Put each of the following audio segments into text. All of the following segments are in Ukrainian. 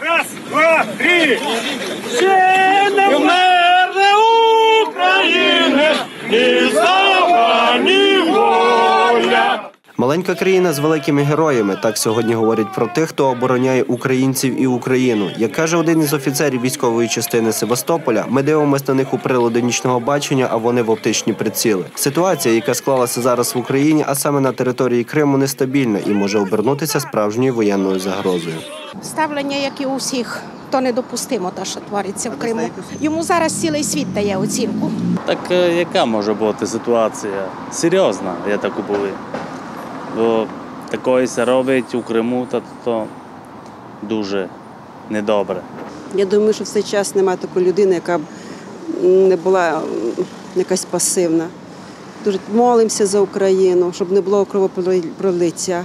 Раз, два, три. Ще Маленька країна з великими героями. Так сьогодні говорять про тих, хто обороняє українців і Україну. Як каже один із офіцерів військової частини Севастополя, ми дивимося на них у прилади нічного бачення, а вони в оптичні приціли. Ситуація, яка склалася зараз в Україні, а саме на території Криму, нестабільна і може обернутися справжньою воєнною загрозою. Ставлення, як і у всіх, то недопустимо, те, що твориться в Криму. Йому зараз цілий світ дає оцінку. Так е, яка може бути ситуація? Серйозна, я так були. Бо такої се робить у Криму, то, то дуже недобре. Я думаю, що в цей час немає такої людини, яка б не була якась пасивна. Дуже молимося за Україну, щоб не було кровопролиття.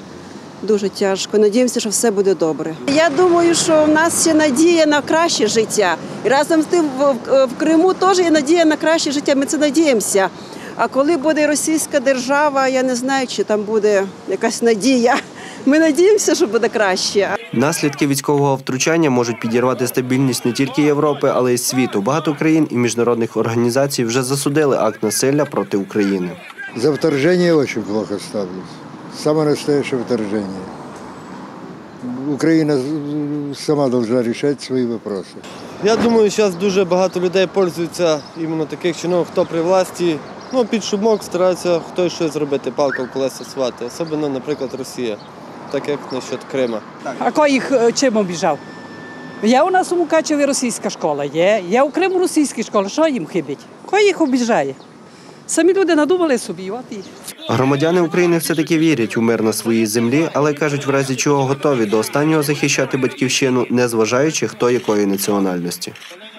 Дуже тяжко. Надіємося, що все буде добре. Я думаю, що в нас ще надія на краще життя. І разом з тим в, Криму теж є надія на краще життя. Ми це надіємося. А коли буде російська держава, я не знаю, чи там буде якась надія. Ми надіємося, що буде краще. Наслідки військового втручання можуть підірвати стабільність не тільки Європи, але й світу. Багато країн і міжнародних організацій вже засудили акт насилля проти України. За вторжение очень плохо ставлюсь. Самое настоящее вторжение. Украина э, сама должна решать свои вопросы. Я думаю, зараз дуже багато людей пользуються іменно таких чинов, хто при власті. Ну, під шумок стараються хтось щось зробити, палка в колеса свати. Особливо, наприклад, Росія, так як насчет Крима. А хто їх е, чим обіжав? Є у нас у Мукачеві російська школа, є. Є у Криму російські школи. Що їм хибить? Хто їх обіжає? Самі люди надумали собі, от і. Громадяни України все-таки вірять у мир на своїй землі, але кажуть, в разі чого готові до останнього захищати батьківщину, не зважаючи хто якої національності.